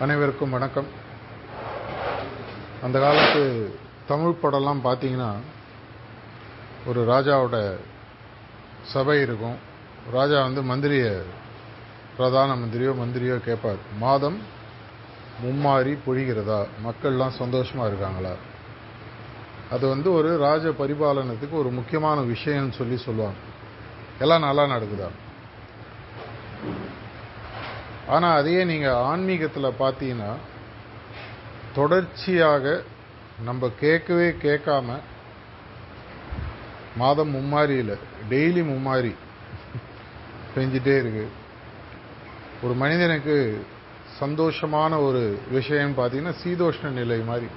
அனைவருக்கும் வணக்கம். அந்த காலத்து தமிழ் படம்லாம் பார்த்தீங்கன்னா ஒரு ராஜாவோட சபை இருக்கும். ராஜா வந்து மந்திரியை பிரதான மந்திரியோ மந்திரியோ கேட்பார். மாதம் மும்மாறி பொழிகிறதா? மக்கள்லாம் சந்தோஷமாக இருக்காங்களா? அது வந்து ஒரு ராஜ பரிபாலனத்துக்கு ஒரு முக்கியமான விஷயம்னு சொல்லி சொல்லுவாங்க. எல்லாம் நல்லா நடக்குதா? ஆனால் அதையே நீங்கள் ஆன்மீகத்தில் பார்த்தீங்கன்னா தொடர்ச்சியாக நம்ம கேட்கவே கேட்காம மாதம் மும்மாரியில் டெய்லி மும்மாரி பெஞ்சிட்டே இருக்கு. ஒரு மனிதனுக்கு சந்தோஷமான ஒரு விஷயம் பார்த்தீங்கன்னா சீதோஷ்ண நிலை மாதிரி.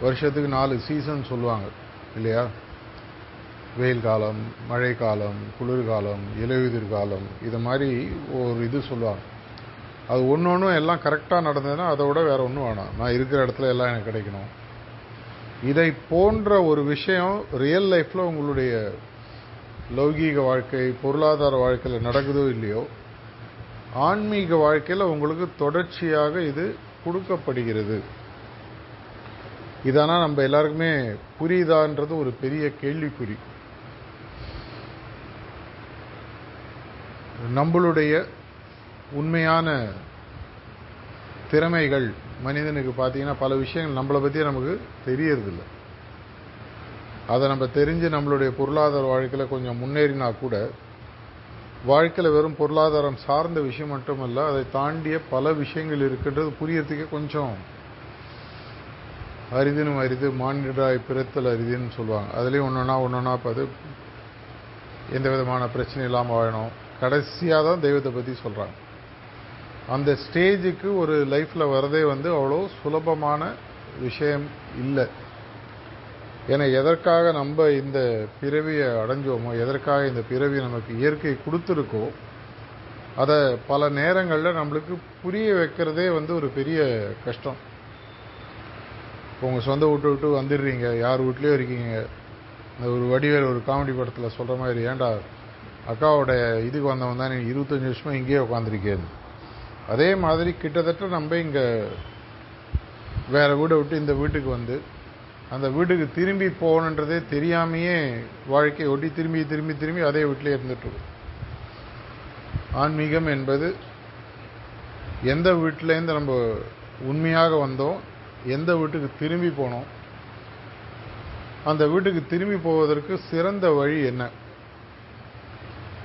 வருஷத்துக்கு நாலு சீசன் சொல்லுவாங்க இல்லையா? வெயில் காலம் மழை காலம் குளிர்காலம் இலையுதிர் காலம் இது மாதிரி ஒரு இது சொல்லுவாங்க. அது ஒன்று ஒன்றும் எல்லாம் கரெக்டாக நடந்ததுன்னா அதை விட வேறு ஒன்றும் வேணாம். நான் இருக்கிற இடத்துல எல்லாம் எனக்கு கிடைக்கணும். இதை போன்ற ஒரு விஷயம் ரியல் லைஃப்பில் உங்களுடைய லௌகீக வாழ்க்கை பொருளாதார வாழ்க்கையில் நடக்குதோ இல்லையோ ஆன்மீக வாழ்க்கையில் உங்களுக்கு தொடர்ச்சியாக இது கொடுக்கப்படுகிறது. இதனால் நம்ம எல்லாருக்குமே புரியுதான்றது ஒரு பெரிய கேள்விக்குறி. நம்மளுடைய உண்மையான திறமைகள் மனிதனுக்கு பார்த்தீங்கன்னா பல விஷயங்கள் நம்மளை பற்றி நமக்கு தெரியறதில்ல. அதை நம்ம தெரிஞ்சு நம்மளுடைய பொருளாதார வாழ்க்கையில் கொஞ்சம் முன்னேறினா கூட வாழ்க்கையில் வெறும் பொருளாதாரம் சார்ந்த விஷயம் மட்டுமல்ல அதை தாண்டிய பல விஷயங்கள் இருக்கின்றது புரியறதுக்கே கொஞ்சம் அரிதினும் அரிது மானிடராய் பிறத்தல் அரிதுன்னு சொல்லுவாங்க. அதுலேயும் ஒன்றுனா ஒன்றுனா பார்த்து எந்த விதமான பிரச்சனை இல்லாமல் வாழணும். கடைசியாக தான் தெய்வத்தை பற்றி சொல்கிறாங்க அந்த ஸ்டேஜுக்கு ஒரு லைஃப்பில் வரதே வந்து அவ்வளோ சுலபமான விஷயம் இல்லை. ஏன்னா எதற்காக நம்ம இந்த பிறவியை அடைஞ்சோமோ எதற்காக இந்த பிறவி நமக்கு இயற்கை கொடுத்துருக்கோ அதை பல நேரங்களில் நம்மளுக்கு புரிய வைக்கிறதே வந்து ஒரு பெரிய கஷ்டம். உங்கள் சொந்த வீட்டை விட்டு வந்துடுறீங்க யார் வீட்லேயோ இருக்கீங்க. இந்த ஒரு வடிவேல் ஒரு காமெடி படத்தில் சொல்கிற மாதிரி ஏன்டா அக்காவோட இதுக்கு வந்தவன் தான் நீ இருபத்தஞ்சி வருஷமாக இங்கேயே உட்காந்துருக்கேன்னு அதே மாதிரி கிட்டத்தட்ட நம்ம இங்கே வேற வீடை விட்டு இந்த வீட்டுக்கு வந்து அந்த வீட்டுக்கு திரும்பி போகணுன்றதே தெரியாமையே வாழ்க்கையை ஒட்டி திரும்பி திரும்பி திரும்பி அதே வீட்டிலே இருந்துட்டு ஆன்மீகம் என்பது எந்த வீட்டிலேருந்து நம்ம உண்மையாக வந்தோம் எந்த வீட்டுக்கு திரும்பி போனோம் அந்த வீட்டுக்கு திரும்பி போவதற்கு சிறந்த வழி என்ன?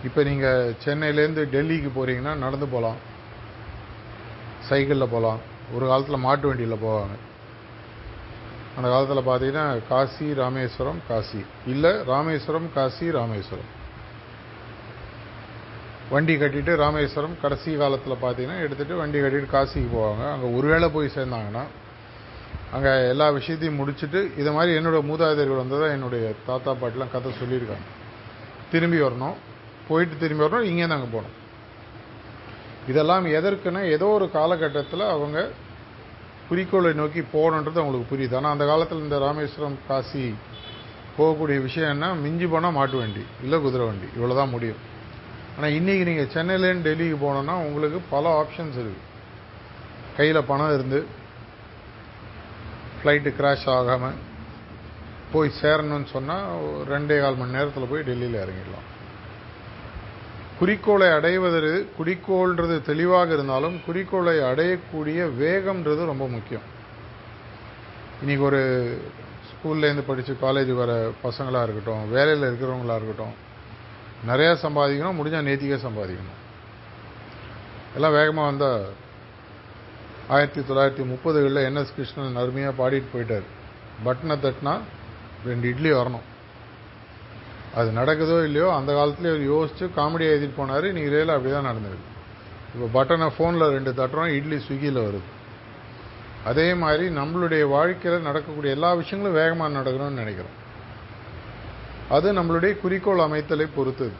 இப்போ நீங்கள் சென்னையிலேருந்து டெல்லிக்கு போகிறீங்கன்னா நடந்து போகலாம் சைக்கிளில் போகலாம் ஒரு காலத்தில் மாட்டு வண்டியில் போவாங்க. அந்த காலத்தில் பார்த்தீங்கன்னா காசி ராமேஸ்வரம் காசி. இல்லை ராமேஸ்வரம் காசி ராமேஸ்வரம். வண்டி கட்டிட்டு ராமேஸ்வரம் கடைசி காலத்தில் பார்த்தீங்கன்னா எடுத்துகிட்டு வண்டி கட்டிட்டு காசிக்கு போவாங்க. அங்கே ஒருவேளை போய் சேர்ந்தாங்கன்னா அங்கே எல்லா விஷயத்தையும் முடிச்சுட்டு இதை மாதிரி என்னோட மூதாதையர்கள் வந்ததாக என்னுடைய தாத்தா பாட்டிலாம் கதை சொல்லியிருக்காங்க. திரும்பி வரணும். போயிட்டு திரும்பி வரணும் இங்கேருந்து அங்கே போகணும். இதெல்லாம் எதற்குன்னா ஏதோ ஒரு காலகட்டத்தில் அவங்க குறிக்கோளை நோக்கி போகணுன்றது அவங்களுக்கு புரியுது. ஆனால் அந்த காலத்தில் இந்த ராமேஸ்வரம் காசி போகக்கூடிய விஷயம் என்ன? மிஞ்சி போனால் மாட்டு வண்டி இல்லை குதிரை வண்டி. இவ்வளோ தான் முடியும் ஆனால் இன்றைக்கி நீங்கள் சென்னையிலேருந்து டெல்லிக்கு போனோன்னா உங்களுக்கு பல ஆப்ஷன்ஸ் இருக்குது கையில் பணம் இருந்து ஃப்ளைட்டு கிராஷ் ஆகாமல் போய் சேரணும்னு சொன்னால் ரெண்டே கால் மணி நேரத்தில் போய் டெல்லியில் இறங்கிடலாம். குறிக்கோளை அடைவதற்கு குறிக்கோள்ன்றது தெளிவாக இருந்தாலும் குறிக்கோளை அடையக்கூடிய வேகம்ன்றது ரொம்ப முக்கியம். இன்னைக்கு ஒரு ஸ்கூல்லேருந்து படித்து காலேஜ் வர பசங்களாக இருக்கட்டும் வேலையில் இருக்கிறவங்களாக இருக்கட்டும் நிறையா சம்பாதிக்கணும் முடிஞ்சால் நேத்திக்கே சம்பாதிக்கணும். எல்லாம் வேகமாக வந்தால் ஆயிரத்தி தொள்ளாயிரத்தி முப்பதுகளில் என்எஸ் கிருஷ்ணன் அருமையாக பாடிட்டு போயிட்டார். பட்டனை தட்டினா ரெண்டு இட்லி வரணும். அது நடக்குதோ இல்லையோ அந்த காலத்துலேயே அவர் யோசித்து காமெடியாக எழுதிட்டு போனார் இன்றைக்கி ரேல அப்படி தான் நடந்திருக்கு இப்போ பட்டனை ஃபோனில் ரெண்டு தட்டுறோம் இட்லி ஸ்விக்கியில் வருது. அதே மாதிரி நம்மளுடைய வாழ்க்கையில் நடக்கக்கூடிய எல்லா விஷயங்களும் வேகமாக நடக்கணும்னு நினைக்கிறோம். அது நம்மளுடைய குறிக்கோள் அமைத்தலை பொறுத்தது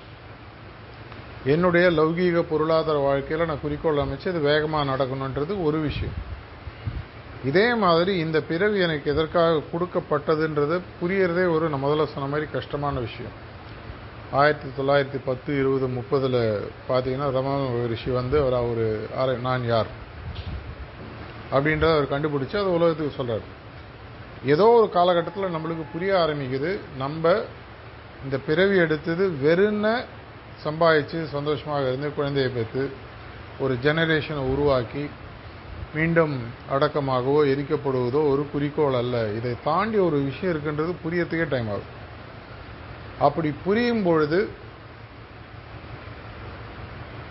என்னுடைய லௌகீக பொருளாதார வாழ்க்கையில் நான் குறிக்கோள் அமைச்சு அது வேகமாக நடக்கணுன்றது ஒரு விஷயம். இதே மாதிரி இந்த பிறவி எனக்கு எதற்காக கொடுக்கப்பட்டதுன்றது புரியறதே ஒரு நான் முதல்ல சொன்ன மாதிரி கஷ்டமான விஷயம். ஆயிரத்தி தொள்ளாயிரத்தி பத்து இருபது முப்பதில் பார்த்தீங்கன்னா ரமண ரிஷி வந்து அவர் அவர் ஆர நான் யார்? அப்படின்றத அவர் கண்டுபிடிச்சு அது உலகத்துக்கு சொல்கிறார் ஏதோ ஒரு காலகட்டத்தில் நம்மளுக்கு புரிய ஆரம்பிக்குது நம்ம இந்த பிறவி எடுத்தது வெறுன சம்பாதிச்சு சந்தோஷமாக இருந்து குழந்தையை பெற்று ஒரு ஜெனரேஷனை உருவாக்கி மீண்டும் அடக்கமாகவோ எரிக்கப்படுவதோ ஒரு குறிக்கோள் அல்ல. இதை தாண்டி ஒரு விஷயம் இருக்குன்றது புரியறதுக்கே டைம் ஆகும். அப்படி புரியும் பொழுது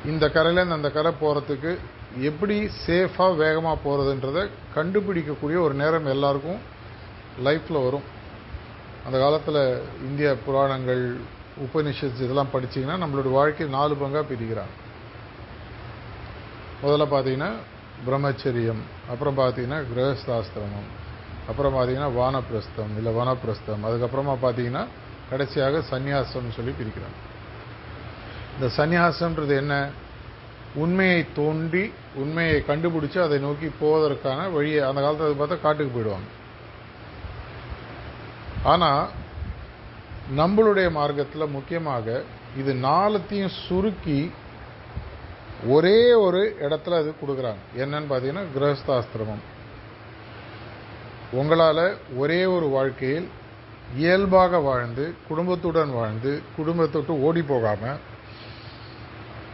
இந்த கரையிலேருந்து அந்த கரை போகிறதுக்கு எப்படி சேஃபாக வேகமாக போகிறதுன்றதை கண்டுபிடிக்கக்கூடிய ஒரு நேரம் எல்லாருக்கும் லைஃப்பில் வரும். அந்த காலத்தில் இந்திய புராணங்கள் உபனிஷத் இதெல்லாம் படிச்சிங்கன்னா நம்மளோட வாழ்க்கை நாலு பங்காக பிரிக்கிறாங்க. முதல்ல பார்த்தீங்கன்னா பிரம்மச்சரியம் அப்புறம் பார்த்தீங்கன்னா கிரகஸ்தாஸ்திரமம் அப்புறம் பார்த்தீங்கன்னா வானப்பிரஸ்தம் இல்லை வனப்பிரஸ்தம் அதுக்கப்புறமா பார்த்தீங்கன்னா கடைசியாக சந்நியாசம்னு சொல்லி பிரிக்கிறாங்க. இந்த சந்நியாசம்ன்றது என்ன? உண்மையை தோண்டி உண்மையை கண்டுபிடிச்சு அதை நோக்கி போவதற்கான வழியை அந்த காலத்தில் பார்த்தா காட்டுக்கு போயிடுவாங்க. ஆனால் நம்மளுடைய மார்க்கத்தில் முக்கியமாக இது நாளத்தையும் சுருக்கி ஒரே ஒரு இடத்துல அது கொடுக்குறாங்க. என்னன்னு பார்த்தீங்கன்னா கிரகஸ்தாஸ்திரமம். உங்களால் ஒரே ஒரு வாழ்க்கையில் இயல்பாக வாழ்ந்து குடும்பத்துடன் வாழ்ந்து குடும்பத்தொட்டு ஓடி போகாமல்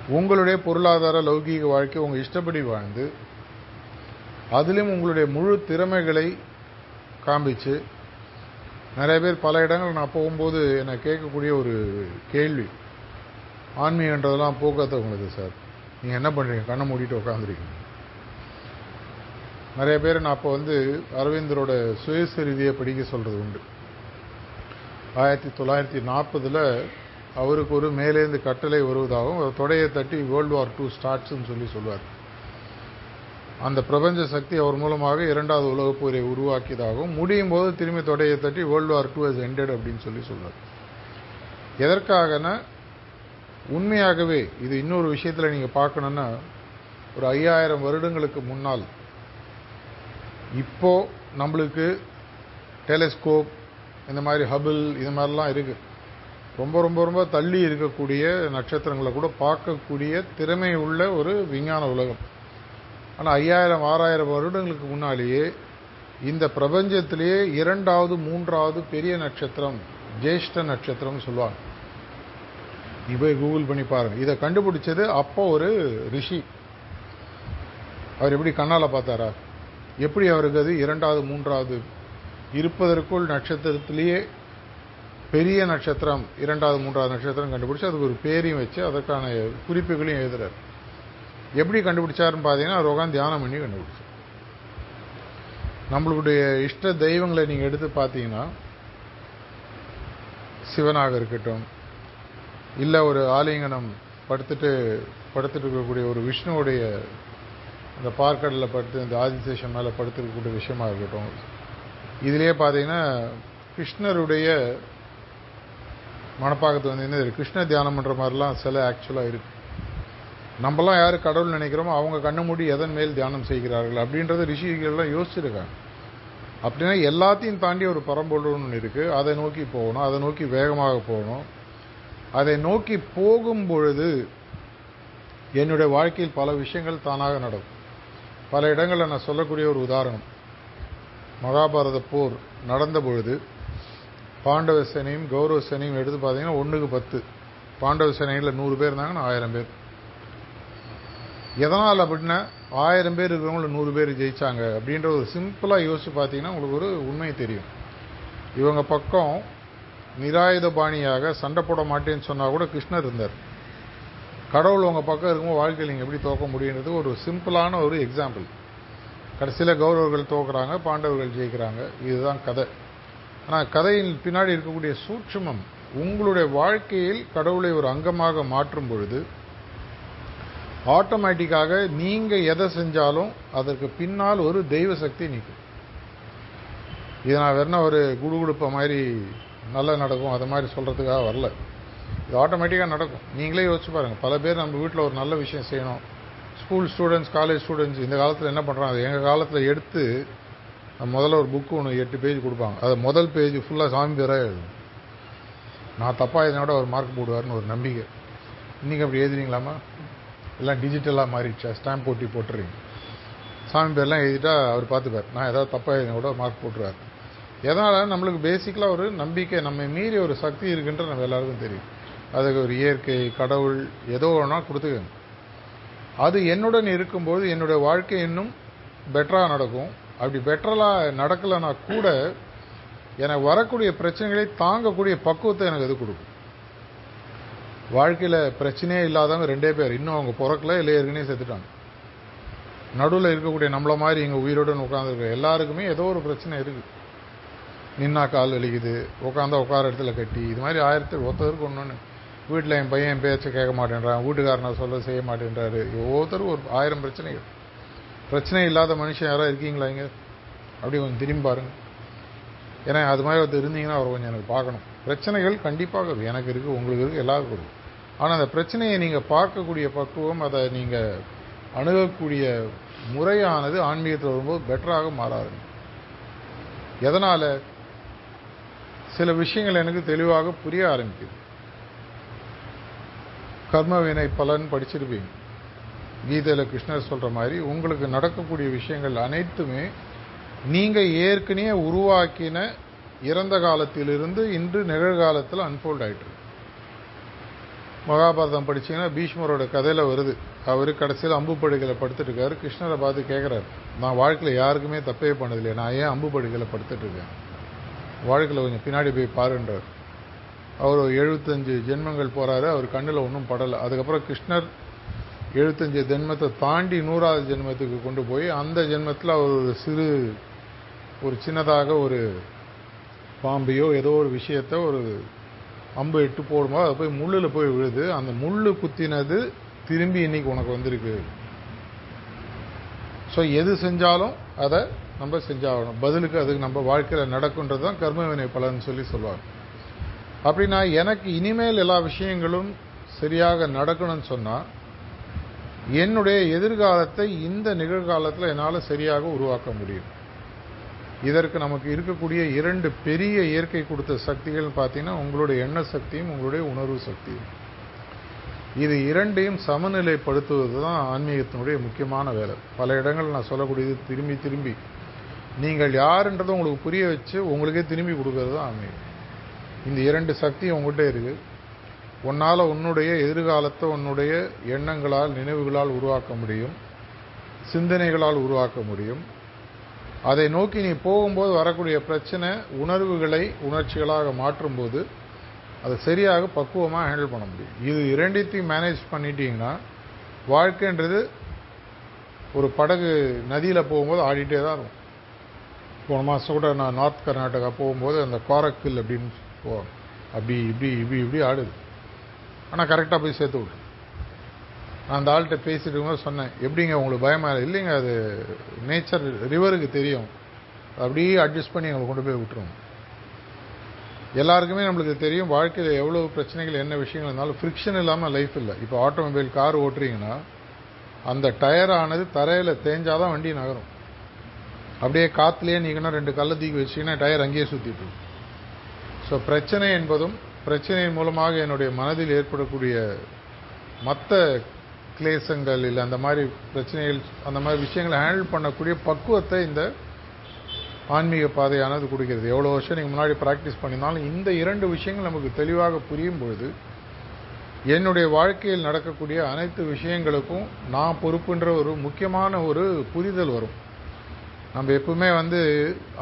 உங்களுடைய பொருளாதார லௌகீக வாழ்க்கை உங்கள் இஷ்டப்படி வாழ்ந்து அதிலும் உங்களுடைய முழு திறமைகளை காண்பிச்சு நிறைய பேர் பல இடங்கள் நான் போகும்போது என்னை கேட்கக்கூடிய ஒரு கேள்வி. ஆன்மீகன்றதெல்லாம் போக்கத்தை உங்களுக்கு சார். நீங்கள் என்ன பண்ணுறீங்க கண்ணை மூடிட்டு உட்காந்துருக்கீங்க நிறைய பேர் நான் அப்போ வந்து அரவிந்தரோட சுயசரிதியை படிக்க சொல்கிறது உண்டு. ஆயிரத்தி தொள்ளாயிரத்தி நாற்பதில் அவருக்கு ஒரு மேலேருந்து கட்டளை வருவதாகவும் தொடையை தட்டி வேர்ல்டு வார் டூ ஸ்டார்ட்ஸ்ன்னு சொல்லி சொல்லுவார். அந்த பிரபஞ்ச சக்தி அவர் மூலமாக இரண்டாவது உலகப் போரை உருவாக்கியதாகவும் முடியும் போது திரும்பி தொடையை தட்டி world war two has ended அப்படின்னு சொல்லி சொல்வார் எதற்காகனா உண்மையாகவே இது இன்னொரு விஷயத்தில் நீங்கள் பார்க்கணுன்னா ஒரு ஐயாயிரம் வருடங்களுக்கு முன்னால் இப்போ நம்மளுக்கு டெலிஸ்கோப் இந்த மாதிரி ஹபிள் இது மாதிரிலாம் இருக்குது ரொம்ப ரொம்ப ரொம்ப தள்ளி இருக்கக்கூடிய நட்சத்திரங்களை கூட பார்க்கக்கூடிய திறமை உள்ள ஒரு விஞ்ஞான உலகம். ஆனால் ஐயாயிரம் ஆறாயிரம் வருடங்களுக்கு முன்னாலேயே இந்த பிரபஞ்சத்திலேயே இரண்டாவது மூன்றாவது பெரிய நட்சத்திரம் ஜேஷ்ட நட்சத்திரம் சொல்லுவாங்க. நீ போய் கூகுள் பண்ணி பாருங்கள் இதை கண்டுபிடிச்சது அப்போ ஒரு ரிஷி. அவர் எப்படி கண்ணால் பார்த்தாரா? எப்படி அவருக்கு அது இரண்டாவது மூன்றாவது? இருப்பதற்குள் நட்சத்திரத்திலேயே பெரிய நட்சத்திரம் இரண்டாவது மூன்றாவது நட்சத்திரம் கண்டுபிடிச்சி அதுக்கு ஒரு பேரையும் வச்சு அதற்கான குறிப்புகளையும் எழுதுறார். எப்படி கண்டுபிடிச்சாருன்னு பார்த்தீங்கன்னா அவர் உட்காந்து தியானம் பண்ணி கண்டுபிடிச்சார். நம்மளுடைய இஷ்ட தெய்வங்களை நீங்கள் எடுத்து பார்த்தீங்கன்னா சிவனாக இருக்கட்டும் இல்லை ஒரு ஆலிங்கனம் படுத்துட்டு படுத்துட்டு இருக்கக்கூடிய ஒரு விஷ்ணுவுடைய அந்த பார்க்கடலில் படுத்து இந்த ஆதிசேஷம் மேலே படுத்துருக்கக்கூடிய விஷயமா இருக்கட்டும். இதுலேயே பார்த்தீங்கன்னா கிருஷ்ணருடைய மனப்பாக்கத்து வந்து என்ன கிருஷ்ண தியானம் பண்ணுற மாதிரிலாம் சில ஆக்சுவலாக இருக்கு. நம்மலாம் யார் கடவுள் நினைக்கிறோமோ அவங்க கண்ணு மூடி எதன் மேல் தியானம் செய்கிறார்கள் அப்படின்றத ரிஷிகள்லாம் யோசிச்சிருக்காங்க. அப்படின்னா எல்லாத்தையும் தாண்டி ஒரு பரம்பொருள்னு ஒன்று இருக்குது அதை நோக்கி போகணும் அதை நோக்கி வேகமாக போகணும். அதை நோக்கி போகும் பொழுது என்னுடைய வாழ்க்கையில் பல விஷயங்கள் தானாக நடக்கும். பல இடங்களில் நான் சொல்லக்கூடிய ஒரு உதாரணம். மகாபாரத போர் நடந்த பொழுது பாண்டவ சேனையும் கௌரவ சேனையும் எடுத்து பார்த்தீங்கன்னா ஒன்றுக்கு பத்து. பாண்டவ சேனையில் நூறு பேர் இருந்தாங்கன்னா ஆயிரம் பேர். எதனால் அப்படின்னா ஆயிரம் பேர் இருக்கிறவங்கள நூறு பேர் ஜெயித்தாங்க அப்படின்ற ஒரு சிம்பிளாக யோசித்து பார்த்தீங்கன்னா உங்களுக்கு ஒரு உண்மை தெரியும். இவங்க பக்கம் நிராயுத பாணியாக சண்டை போட மாட்டேன்னு சொன்னால் கூட கிருஷ்ணர் இருந்தார். கடவுள் உங்கள் பக்கம் இருக்கும்போது வாழ்க்கையில் நீங்கள் எப்படி தோக்க முடியுன்றது ஒரு சிம்பிளான ஒரு எக்ஸாம்பிள் கடைசியில் கௌரவர்கள் தோக்குறாங்க பாண்டவர்கள் ஜெயிக்கிறாங்க. இதுதான் கதை. ஆனால் கதையின் பின்னாடி இருக்கக்கூடிய சூட்சுமம் உங்களுடைய வாழ்க்கையில் கடவுளை ஒரு அங்கமாக மாற்றும் பொழுது ஆட்டோமேட்டிக்காக நீங்கள் எதை செஞ்சாலும் அதற்கு பின்னால் ஒரு தெய்வ சக்தி நிற்கும் இதை நான் வேணா ஒரு குடுகுடுப்ப மாதிரி நல்லா நடக்கும் அது மாதிரி சொல்கிறதுக்காக வரல. இது ஆட்டோமேட்டிக்காக நடக்கும். நீங்களே யோசிச்சு பாருங்கள் பல பேர் நம்ம வீட்டில் ஒரு நல்ல விஷயம் செய்யணும். ஸ்கூல் ஸ்டூடெண்ட்ஸ் காலேஜ் ஸ்டூடெண்ட்ஸ் இந்த காலத்தில் என்ன பண்ணுறாங்க எங்கள் காலத்தில் எடுத்து முதல்ல ஒரு புக்கு ஒன்று எட்டு பேஜ் கொடுப்பாங்க. அதை முதல் பேஜ் ஃபுல்லாக சாமி பேராக எழுதும். நான் தப்பாக எழுதினோட ஒரு மார்க் போடுவார்னு ஒரு நம்பிக்கை. இன்றைக்கி அப்படி எழுதுறீங்களாமா எல்லாம் டிஜிட்டலாக மாறிடுச்சா? ஸ்டாம்ப் போட்டி போட்டுறீங்க. சாமி பேர்லாம் எழுதிட்டா அவர் பார்த்துப்பார். நான் ஏதாவது தப்பாக எழுதின கூட மார்க் போட்டுருவார். எதனால்? நம்மளுக்கு பேசிக்கலாக ஒரு நம்பிக்கை நம்ம மீறி ஒரு சக்தி இருக்குன்ற நம்ம எல்லாருக்கும் தெரியும். அதுக்கு ஒரு இயற்கை கடவுள் ஏதோ ஒன்றா கொடுத்துக்கங்க. அது என்னுடன் இருக்கும்போது என்னுடைய வாழ்க்கை இன்னும் பெட்டராக நடக்கும். அப்படி பெட்டராக நடக்கலைன்னா கூட எனக்கு வரக்கூடிய பிரச்சனைகளை தாங்கக்கூடிய பக்குவத்தை எனக்கு அது கொடுக்கும். வாழ்க்கையில் பிரச்சனையே இல்லாதவங்க ரெண்டே பேர். இன்னும் அவங்க பிறக்கல இல்லை ஏற்கனவே செத்துட்டாங்க. நடுவில் இருக்கக்கூடிய நம்மளை மாதிரி இங்கே உயிருடன் உட்காந்துருக்க எல்லாருக்குமே ஏதோ ஒரு பிரச்சனை இருக்குது நின்னா கால் வலிக்குது உட்காந்தா உட்கார இடத்துல கட்டி இது மாதிரி ஆயிரத்தி ஒருத்தருக்கு ஒன்று வீட்டில் என் பையன் என் பேச்சை கேட்க மாட்டேன்றான் வீட்டுக்காரனை சொல்ல செய்ய மாட்டேன்றாரு. ஒவ்வொருத்தரும் ஒரு ஆயிரம் பிரச்சனைகள். பிரச்சனை இல்லாத மனுஷன் யாராவது இருக்கீங்களா இங்கே? அப்படி கொஞ்சம் திரும்பி பாருங்க. ஏன்னா அது மாதிரி ஒருத்தர் இருந்தீங்கன்னா அவர் கொஞ்சம் எனக்கு பார்க்கணும். பிரச்சனைகள் கண்டிப்பாக எனக்கு இருக்குது உங்களுக்கு இருக்குது எல்லாருக்கும் இருக்குது ஆனால் அந்த பிரச்சனையை நீங்கள் பார்க்கக்கூடிய பக்குவம் அதை நீங்கள் அணுகக்கூடிய முறையானது ஆன்மீகத்தில் வரும்போது பெட்டராக மாறாது. எதனால்? சில விஷயங்கள் எனக்கு தெளிவாக புரிய ஆரம்பிக்குது. கர்மவினை பலன் படிச்சிருப்பீங்க. கீதையில் கிருஷ்ணர் சொல்கிற மாதிரி உங்களுக்கு நடக்கக்கூடிய விஷயங்கள் அனைத்துமே நீங்கள் ஏற்கனவே உருவாக்கின இறந்த காலத்திலிருந்து இன்று நிகழ்காலத்தில் அன்ஃபோல்ட் ஆயிட்டு மகாபாரதம் படிச்சீங்கன்னா பீஷ்மரோட கதையில் வருது. அவர் கடைசியில் அம்பு படுகளை படுத்துட்டு கிருஷ்ணரை பார்த்து கேட்குறாரு நான் வாழ்க்கையில் யாருக்குமே தப்பே பண்ணதில்லை. நான் ஏன் அம்பு படுகளை படுத்துட்டு இருக்கேன்? வாழ்க்கையில் கொஞ்சம் பின்னாடி போய் பாருன்றார். அவர் எழுபத்தஞ்சு ஜென்மங்கள் போகிறாரு அவர் கண்ணில் ஒன்றும் படலை. அதுக்கப்புறம் கிருஷ்ணர் எழுபத்தஞ்சு ஜென்மத்தை தாண்டி நூறாவது ஜென்மத்துக்கு கொண்டு போய் அந்த ஜென்மத்தில் அவர் ஒரு சிறு ஒரு சின்னதாக ஒரு பாம்பையோ ஏதோ ஒரு விஷயத்த ஒரு அம்பு எட்டு போடும்போது அது போய் முள்ளில் போய் விழுது. அந்த முள்ளு குத்தினது திரும்பி இன்னைக்கு உனக்கு வந்திருக்கு. ஸோ எது செஞ்சாலும் அதை நம்ம செஞ்சாகணும். பதிலுக்கு அதுக்கு நம்ம வாழ்க்கையில் நடக்குன்றது தான் கர்மவினை பலன் சொல்லி சொல்லுவாங்க. அப்படின்னா எனக்கு இனிமேல் எல்லா விஷயங்களும் சரியாக நடக்கணும்னு சொன்னால் என்னுடைய எதிர்காலத்தை இந்த நிகழ்காலத்தில் என்னால் சரியாக உருவாக்க முடியும். இதற்கு நமக்கு இருக்கக்கூடிய இரண்டு பெரிய இயற்கை கொடுத்த சக்திகள் பார்த்தீங்கன்னா உங்களுடைய எண்ண சக்தியும் உங்களுடைய உணர்வு சக்தியும். இது இரண்டையும் சமநிலைப்படுத்துவது தான் ஆன்மீகத்தினுடைய முக்கியமான வேலை. பல இடங்கள் நான் சொல்லக்கூடியது திரும்பி திரும்பி. நீங்கள் யாருன்றதை உங்களுக்கு புரிய வச்சு உங்களுக்கே திரும்பி கொடுக்கறது தான் அமையும் இந்த இரண்டு சக்தி உங்கள்கிட்ட இருக்கு. உன்னால் உன்னுடைய எதிர்காலத்தை உன்னுடைய எண்ணங்களால் நினைவுகளால் உருவாக்க முடியும். சிந்தனைகளால் உருவாக்க முடியும். அதை நோக்கி நீ போகும்போது வரக்கூடிய பிரச்சனை உணர்வுகளை உணர்ச்சிகளாக மாற்றும்போது அதை சரியாக பக்குவமாக ஹேண்டில் பண்ண முடியும். இது இரண்டைத்தையும் மேனேஜ் பண்ணிட்டீங்கன்னா வாழ்க்கைன்றது ஒரு படகு நதியில் போகும்போது ஆடிட்டே தான் இருக்கும். போன மாதம் கூட நான் நார்த் கர்நாடகா போகும்போது அந்த காரக்கில் அப்படின்னு போவோம் அப்படி இப்படி இப்படி இப்படி ஆடுது. ஆனால் கரெக்டாக போய் சேர்த்து விடு நான் அந்த ஆள்கிட்ட பேசிட்டு இருக்கும்போது சொன்னேன் எப்படிங்க உங்களுக்கு பயமா இல்லை? இல்லைங்க அது நேச்சர் ரிவருக்கு தெரியும். அப்படியே அட்ஜஸ்ட் பண்ணி எங்களை கொண்டு போய் விட்டுருவோம் எல்லாருக்குமே நம்மளுக்கு தெரியும் வாழ்க்கையில் எவ்வளோ பிரச்சனைகள் என்ன விஷயங்கள் இருந்தாலும் ஃப்ரிக்ஷன் இல்லாமல் லைஃப் இல்லை. இப்போ ஆட்டோமொபைல் கார் ஓட்டுறீங்கன்னா அந்த டயரானது தரையில் தேஞ்சாதான் வண்டி நகரும். அப்படியே காற்றுலேயே நீங்கன்னா ரெண்டு கல்லை தூக்கி வச்சிங்கன்னா டயர் அங்கேயே சுற்றிட்டு ஸோ பிரச்சனை என்பதும் பிரச்சனையின் மூலமாக என்னுடைய மனதில் ஏற்படக்கூடிய மற்ற கிளேசங்கள் இல்லை அந்த மாதிரி பிரச்சனைகள் அந்த மாதிரி விஷயங்களை ஹேண்டில் பண்ணக்கூடிய பக்குவத்தை இந்த ஆன்மீக பாதையானது கொடுக்கிறது. எவ்வளோ வருஷம் நீங்கள் முன்னாடி ப்ராக்டிஸ் பண்ணியிருந்தாலும் இந்த இரண்டு விஷயங்கள் நமக்கு தெளிவாக புரியும் பொழுது என்னுடைய வாழ்க்கையில் நடக்கக்கூடிய அனைத்து விஷயங்களுக்கும் நான் பொறுப்புன்ற ஒரு முக்கியமான ஒரு புரிதல் வரும். நம்ம எப்பவுமே வந்து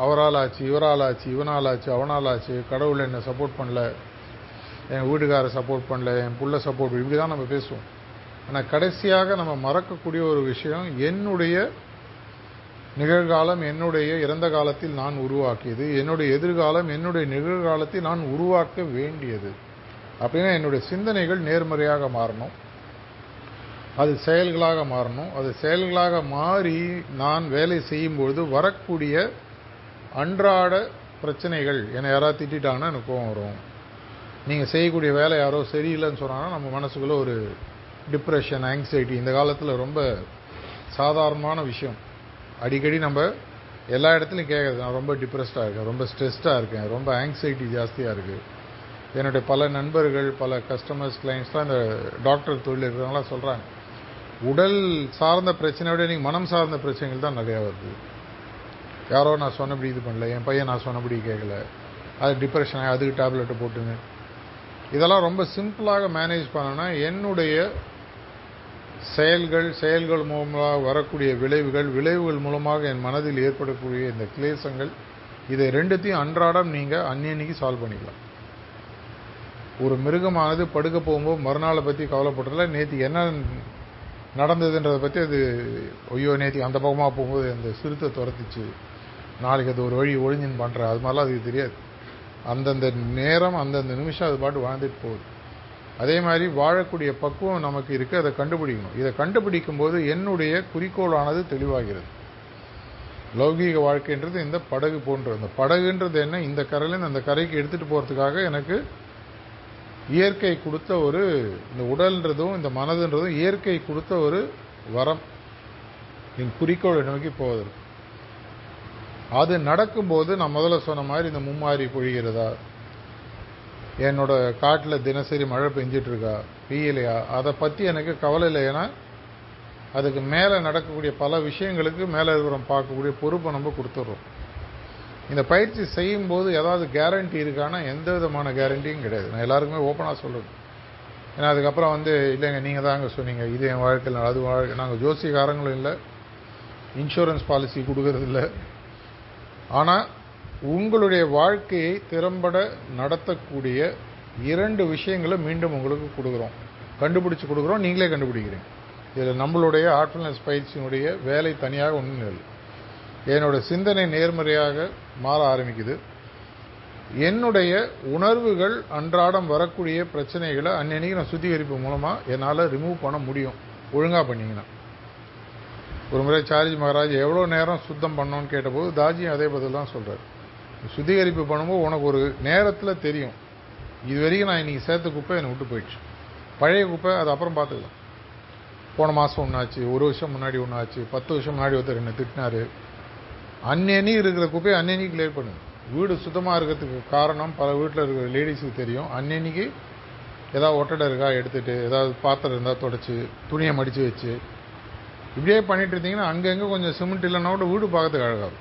அவரால் ஆச்சு இவரால் ஆச்சு இவனால் ஆச்சு அவனால் ஆச்சு கடவுள் என்னை சப்போர்ட் பண்ணல என் வீட்டுக்கார சப்போர்ட் பண்ணல என் புள்ள சப்போர்ட் இப்படி தான் நம்ம பேசுவோம். ஆனால் கடைசியாக நம்ம மறக்கக்கூடிய ஒரு விஷயம் என்னுடைய நிகழ்காலம் என்னுடைய இறந்த காலத்தில் நான் உருவாக்கியது என்னுடைய எதிர்காலம் என்னுடைய நிகழ்காலத்தில் நான் உருவாக்க வேண்டியது. அப்படின்னா என்னுடைய சிந்தனைகள் நேர்மறையாக மாறணும். அது செயல்களாக மாறணும். அது செயல்களாக மாறி நான் வேலை செய்யும்பொழுது வரக்கூடிய அன்றாட பிரச்சனைகள். என்னை யாராவது திட்டாங்கன்னா எனக்கு கோவம் வரும். நீங்கள் செய்யக்கூடிய வேலை யாரோ சரியில்லைன்னு சொன்னாங்கன்னா நம்ம மனசுக்குள்ளே ஒரு டிப்ரெஷன் ஆங்ஸைட்டி இந்த காலத்தில் ரொம்ப சாதாரணமான விஷயம். அடிக்கடி நம்ம எல்லா இடத்துலையும் கேட்குறது நான் ரொம்ப டிப்ரெஸ்டாக இருக்கேன் ரொம்ப ஸ்ட்ரெஸ்டாக இருக்கேன் ரொம்ப ஆங்ஸைட்டி ஜாஸ்தியாக இருக்குது என்னுடைய பல நண்பர்கள் பல கஸ்டமர்ஸ் கிளைண்ட்ஸ்லாம் இந்த டாக்டர் தொழில் இருக்கிறவங்களாம் சொல்கிறாங்க உடல் சார்ந்த பிரச்சனையோட நீங்கள் மனம் சார்ந்த பிரச்சனைகள் தான் நிறையா வருது. யாரோ நான் சொன்னபடி இது பண்ணல என் பையன் நான் சொன்னபடி கேட்கல அது டிப்ரெஷன் ஆகி அதுக்கு டேப்லெட்டை போட்டுங்க இதெல்லாம் ரொம்ப சிம்பிளாக மேனேஜ் பண்ணனா என்னுடைய செயல்கள் செயல்கள் மூலமாக வரக்கூடிய விளைவுகள் விளைவுகள் மூலமாக என் மனதில் ஏற்படக்கூடிய இந்த கிளேசங்கள் இதை ரெண்டுத்தையும் அன்றாடம் நீங்கள் அன்னியன்னைக்கு சால்வ் பண்ணிக்கலாம். ஒரு மிருகமானது படுக்க போகும்போது மறுநாளை பற்றி கவலைப்பட்டதில்ல நேற்று என்ன நடந்ததுன்றதை பற்றி அது ஐயோ நேற்று அந்த பக்கமாக போகும்போது அந்த சிறுத்தை துரத்துச்சு நாளைக்கு அது ஒரு வழி ஒழிஞ்சின்னு பண்ணுற அது மாதிரிலாம் அதுக்கு தெரியாது. அந்தந்த நேரம் அந்தந்த நிமிஷம் அது பாட்டு வாழ்ந்துட்டு போகுது. அதே மாதிரி வாழக்கூடிய பக்குவம் நமக்கு இருக்குது அதை கண்டுபிடிக்கணும். இதை கண்டுபிடிக்கும் போது என்னுடைய குறிக்கோளானது தெளிவாகிறது. லௌகீக வாழ்க்கைன்றது இந்த படகு போன்றது அந்த படகுன்றது என்ன? இந்த கரையிலேருந்து அந்த கரைக்கு எடுத்துகிட்டு போகிறதுக்காக எனக்கு இயற்கை கொடுத்த ஒரு இந்த உடல்ன்றதும் இந்த மனதுன்றதும் இயற்கை கொடுத்த ஒரு வரம். என் குறிக்கோளை நோக்கி போவதற்கு அது நடக்கும்போது நான் முதல்ல சொன்ன மாதிரி இந்த மும்மாரி பொழிகிறதா? என்னோட காட்டில் தினசரி மழை பெஞ்சிட்ருக்கா? பெய்யலையா? அதை பற்றி எனக்கு கவலை இல்லை. ஏன்னா அதுக்கு மேலே நடக்கக்கூடிய பல விஷயங்களுக்கு மேலே இருக்கிறோம் பார்க்கக்கூடிய பொறுப்பை நம்ம கொடுத்துட்றோம். இந்த பயிற்சி செய்யும்போது ஏதாவது கேரண்டி இருக்கானா? எந்த விதமான கேரண்டியும் கிடையாது. நான் எல்லாருக்குமே ஓப்பனாக சொல்லுவேன் ஏன்னா அதுக்கப்புறம் வந்து இல்லைங்க நீங்கள் தாங்க சொன்னீங்க. இது என் வாழ்க்கையில் அது வாழ்க்கை நாங்கள் ஜோசியக்காரங்களும் இல்லை. இன்சூரன்ஸ் பாலிசி கொடுக்கறது இல்லை. ஆனால் உங்களுடைய வாழ்க்கையை திறம்பட நடத்தக்கூடிய இரண்டு விஷயங்களை மீண்டும் உங்களுக்கு கொடுக்குறோம். கண்டுபிடிச்சி கொடுக்குறோம். நீங்களே கண்டுபிடிக்கிறீங்க. இதில் நம்மளுடைய ஆர்ட்ஃபுல்னஸ் பயிற்சியினுடைய வேலை தனியாக ஒன்றும் இல்லை என்னோட சிந்தனை நேர்மறையாக மாற ஆரம்பிக்குது. என்னுடைய உணர்வுகள் அன்றாடம் வரக்கூடிய பிரச்சனைகளை அன்னன்னைக்கு நான் சுத்திகரிப்பு மூலமாக என்னால் ரிமூவ் பண்ண முடியும். ஒழுங்காக பண்ணிங்கன்னா. ஒரு முறை சாரிஜி மகாராஜ் எவ்வளோ நேரம் சுத்தம் பண்ணோன்னு கேட்டபோது தாஜியும் அதே பதில் தான் சொல்கிறார் சுத்திகரிப்பு பண்ணும்போது உனக்கு ஒரு நேரத்தில் தெரியும். இது வரைக்கும் நான் இன்றைக்கி சேர்த்த குப்பை என்னை விட்டு போயிடுச்சு. பழைய குப்பை அது அப்புறம் பார்த்துக்கலாம். போன மாதம் ஒன்றாச்சு ஒரு வருஷம் முன்னாடி ஒன்றாச்சு பத்து வருஷம் முன்னாடி ஒருத்தர் என்னை திட்டினார். அன்னி இருக்கிற குப்பையை அன்னி கிளியர் பண்ணுங்க வீடு சுத்தமாக இருக்கிறதுக்கு காரணம் பல வீட்டில் இருக்கிற லேடிஸுக்கு தெரியும். அன்னன்னைக்கு ஏதாவது ஒட்டடை இருக்கா எடுத்துகிட்டு ஏதாவது பாத்திரம் இருந்தால் தொடச்சி துணியை மடித்து வச்சு. இப்படியே பண்ணிட்டு இருந்தீங்கன்னா அங்கங்கே கொஞ்சம் சிமெண்ட் இல்லைன்னா கூட வீடு பார்க்கறதுக்கு அழகாகும்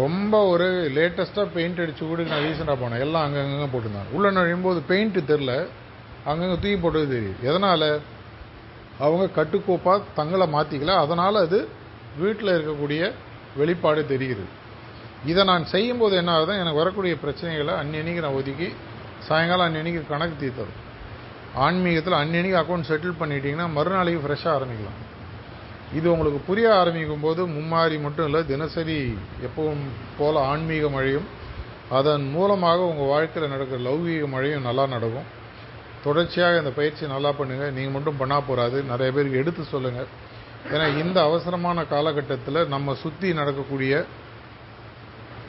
ரொம்ப ஒரு லேட்டஸ்ட்டாக பெயிண்ட் அடித்து வீடுக்கு நான் ரீசெண்டாக போனேன். எல்லாம் அங்கங்கே போட்டிருந்தாங்க. உள்ளே நுழையும்போது பெயிண்ட்டு தெரில அங்கங்கே தூக்கி போட்டது தெரியும் எதனால்? அவங்க கட்டுக்கோப்பாக தங்களை மாற்றிக்கல அதனால் அது வீட்டில் இருக்கக்கூடிய வெளிப்பாடு தெரிகிறது இதை நான் செய்யும்போது என்ன ஆகுது எனக்கு வரக்கூடிய பிரச்சனைகளை அன்னன்னைக்கு நான் ஒதுக்கி சாயங்காலம் அன்னன்னைக்கு கணக்கு தீர்த்தரும் ஆன்மீகத்தில் அன்னன்னைக்கு அக்கௌண்ட் செட்டில் பண்ணிட்டீங்கன்னா மறுநாளைக்கு ஃப்ரெஷ்ஷாக ஆரம்பிக்கலாம். இது உங்களுக்கு புரிய ஆரம்பிக்கும் போது மும்மாரி மட்டும் இல்லை தினசரி எப்பவும் போல் ஆன்மீக மழையும் அதன் மூலமாக உங்கள் வாழ்க்கையில் நடக்கிற லௌகீக மழையும் நல்லா நடக்கும். தொடர்ச்சியாக இந்த பயிற்சி நல்லா பண்ணுங்கள் நீங்கள் மட்டும் பண்ணால் போகாது நிறைய பேருக்கு எடுத்து சொல்லுங்கள் ஏன்னா இந்த அவசரமான காலகட்டத்தில் நம்ம சுற்றி நடக்கக்கூடிய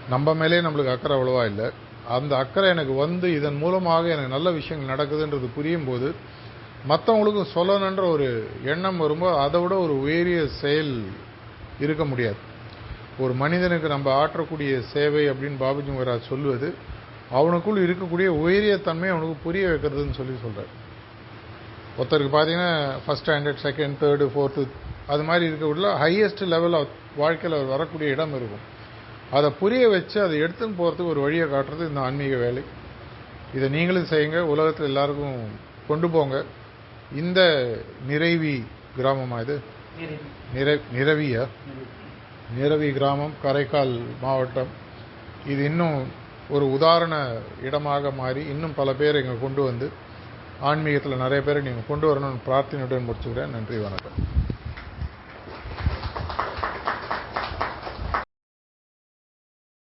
நம்ம மேலே நம்மளுக்கு அக்கறை அவ்வளோவா இல்லை. அந்த அக்கறை எனக்கு வந்து இதன் மூலமாக எனக்கு நல்ல விஷயங்கள் நடக்குதுன்றது புரியும் போது மற்றவங்களுக்கும் சொல்லணுன்ற ஒரு எண்ணம் வரும்போது அதை விட ஒரு உயரிய செயல் இருக்க முடியாது. ஒரு மனிதனுக்கு நம்ம ஆற்றக்கூடிய சேவை அப்படின்னு பாபுஜி மகாராஜ் சொல்லுவது அவனுக்குள் இருக்கக்கூடிய உயரிய தன்மையை அவனுக்கு புரிய வைக்கிறதுன்னு சொல்லி சொல்கிறார் ஒருத்தருக்கு பார்த்தீங்கன்னா first standard second third fourth அது மாதிரி இருக்க உள்ள ஹையஸ்ட் லெவல் வாழ்க்கையில் அவர் வரக்கூடிய இடம் இருக்கும். அதை புரிய வச்சு அதை எடுத்துன்னு போகிறதுக்கு ஒரு வழியை காட்டுறது இந்த ஆன்மீக வேலை. இதை நீங்களும் செய்யுங்க உலகத்தில் எல்லாருக்கும் கொண்டு போங்க. இந்த நிறைவி கிராமமா இது? நிறை நிறவியா? நிறவி கிராமம் காரைக்கால் மாவட்டம். இது இன்னும் ஒரு உதாரண இடமாக மாறி இன்னும் பல பேர் இங்கே கொண்டு வந்து ஆன்மீகத்தில் நிறைய பேரை நீங்கள் கொண்டு வரணும்னு பிரார்த்தனையுடன் முடிச்சுக்கிறேன். நன்றி வணக்கம்.